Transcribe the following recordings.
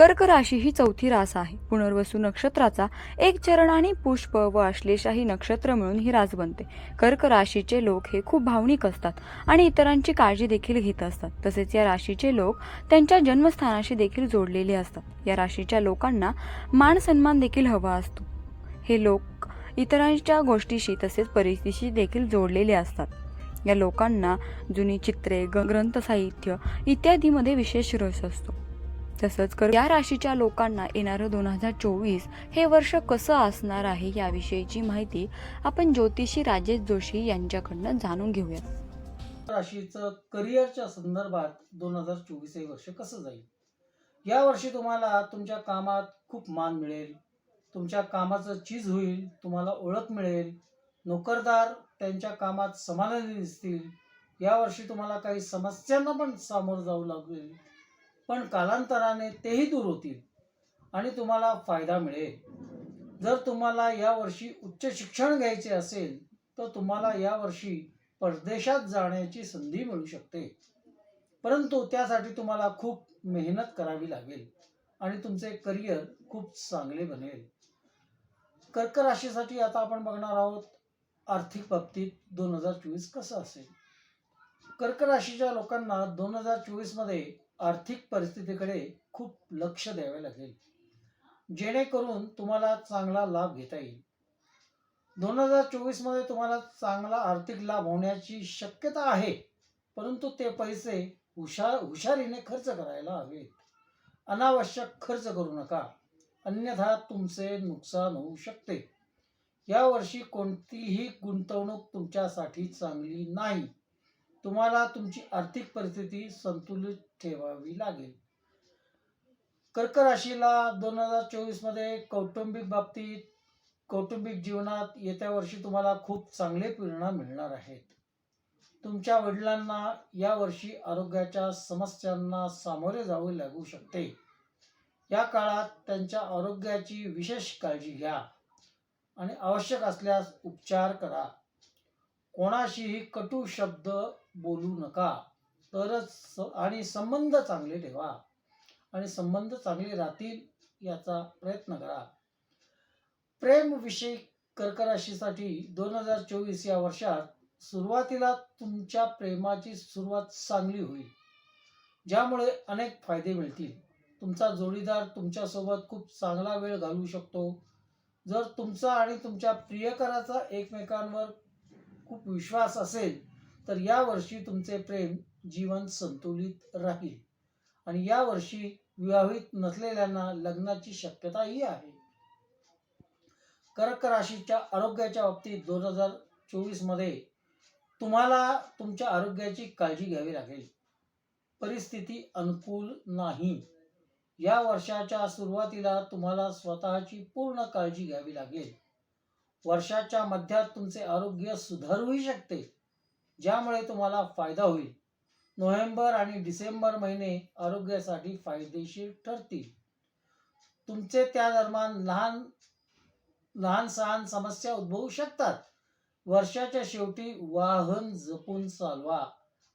कर्क राशी ही चौथी रास आहे. पुनर्वसू नक्षत्राचा एक चरण आणि पुष्प व आश्लेषाही नक्षत्र मिळून ही रास बनते. कर्क राशीचे लोक हे खूप भावनिक असतात आणि इतरांची काळजी देखील घेत असतात. तसेच या राशीचे लोक त्यांच्या जन्मस्थानाशी देखील जोडलेले असतात. या राशीच्या लोकांना मान सन्मान देखील हवा असतो. हे लोक इतरांच्या गोष्टीशी तसेच परिस्थितीशी देखील जोडलेले असतात. या लोकांना जुनी चित्रे ग- ग्रंथ साहित्य इत्यादीमध्ये विशेष रस असतो. तसंच कर या राशीच्या लोकांना येणारं दोन हजार चोवीस हे वर्ष कसं असणार आहे याविषयीची माहिती आपण ज्योतिषी राजेश जोशी यांच्याकडनं जाणून घेऊया राशीचं करिअरच्या संदर्भात दोन हजार चोवीस हे वर्ष कसं जाईल? या वर्षी तुम्हाला तुमच्या कामात खूप मान मिळेल. तुमच्या कामाचं चीज होईल तुम्हाला ओळख मिळेल. नोकरदार त्यांच्या कामात समाधानी दिसतील. यावर्षी तुम्हाला काही समस्यांना पण सामोरं जाऊ लागेल. पण कालांतराने तेही दूर होतील आणि तुम्हाला फायदा मिळेल. जर तुम्हाला यावर्षी उच्च शिक्षण घ्यायचे असेल तर तुम्हाला यावर्षी परदेशात जाण्याची संधी मिळू शकते. परंतु त्यासाठी तुम्हाला खूप मेहनत करावी लागेल आणि तुमचे करिअर खूप चांगले बनेल. कर्क राशीसाठी आता आपण बघणार आहोत आर्थिक बाबतीत दोन हजार चोवीस कसं असेल? कर्क राशीच्या लोकांना दोन हजार चोवीसमध्ये आर्थिक परिस्थितीकडे खूप लक्ष द्यावे लागेल. जेणेकरून तुम्हाला चांगला लाभ घेता येईल. दोन हजार चोवीसमध्ये तुम्हाला चांगला आर्थिक लाभ होण्याची शक्यता आहे परंतु ते पैसे हुशार हुशारीने खर्च करायला हवेत. अनावश्यक खर्च करू नका. अन्यथा तुमचे नुकसान होऊ शकते. यावर्षी कोणतीही गुंतवणूक तुमच्यासाठी चांगली नाही. तुम्हाला तुमची आर्थिक परिस्थिती संतुलित ठेवावी लागेल. कर्क राशीला दोन हजार चोवीसमध्ये कौटुंबिक बाबतीत कौटुंबिक जीवनात येत्या वर्षी तुम्हाला खूप चांगले परिणाम मिळणार आहेत. तुमच्या वडिलांना या वर्षी आरोग्याच्या समस्यांना सामोरे जावे लागू शकते. या काळात त्यांच्या आरोग्याची विशेष काळजी घ्या आणि आवश्यक असल्यास उपचार करा. कोणाशीही कटू शब्द बोलू नका. तरच आणि संबंध चांगले ठेवा. आणि संबंध चांगले राहतील याचा प्रयत्न करा. प्रेमविषयी कर्कराशीसाठी दोन हजार चोवीस या वर्षात सुरुवातीला तुमच्या प्रेमाची सुरुवात चांगली होईल. ज्यामुळे अनेक फायदे मिळतील. तुमचा जोडीदार तुमच्यासोबत खूप चांगला वेळ घालवू शकतो. जर तुमचा आणि तुमच्या प्रियकराचा एकमेकांवर खूप विश्वास असेल तर या वर्षी तुमचे प्रेम जीवन संतुलित राहील. आणि या वर्षी विवाहित नसलेल्यांना लग्नाची शक्यताही आहे. कर्क राशीच्या आरोग्याच्या बाबतीत दोन हजार चोवीसमध्ये तुम्हाला तुमच्या आरोग्याची काळजी घ्यावी लागेल. परिस्थिती अनुकूल नाही. या वर्षाच्या सुरुवातीला तुम्हाला स्वतःची पूर्ण काळजी घ्यावी लागेल. वर्षाच्या मध्यात तुमचे आरोग्य सुधारूही शकते ज्यामुळे तुम्हाला फायदा होईल. नोव्हेंबर आणि डिसेंबर महिने आरोग्यासाठी फायदेशीर ठरतील. तुमचे त्या दरम्यान लहान लहान सहान समस्या उद्भवू शकतात. वर्षाच्या शेवटी वाहन जपून चालवा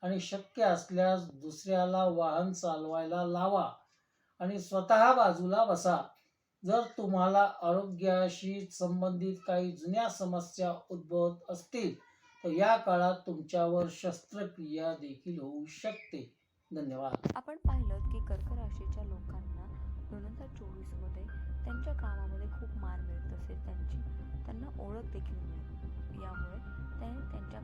आणि शक्य असल्यास दुसऱ्याला वाहन चालवायला लावा आणि स्वतः बाजूला बसा. जर तुम्हाला आरोग्याशी संबंधित काही जुन्या समस्या उद्भवत असतील तर या काळात तुमच्यावर शस्त्रक्रिया देखील होऊ शकते. धन्यवाद. आपण पाहिलं की कर्क राशीच्या लोकांना दोन हजार चोवीसमध्ये त्यांच्या कामामध्ये खूप मान मिळत तसेच त्यांची त्यांना ओळख देखील मिळेल. यामुळे ते त्यांच्या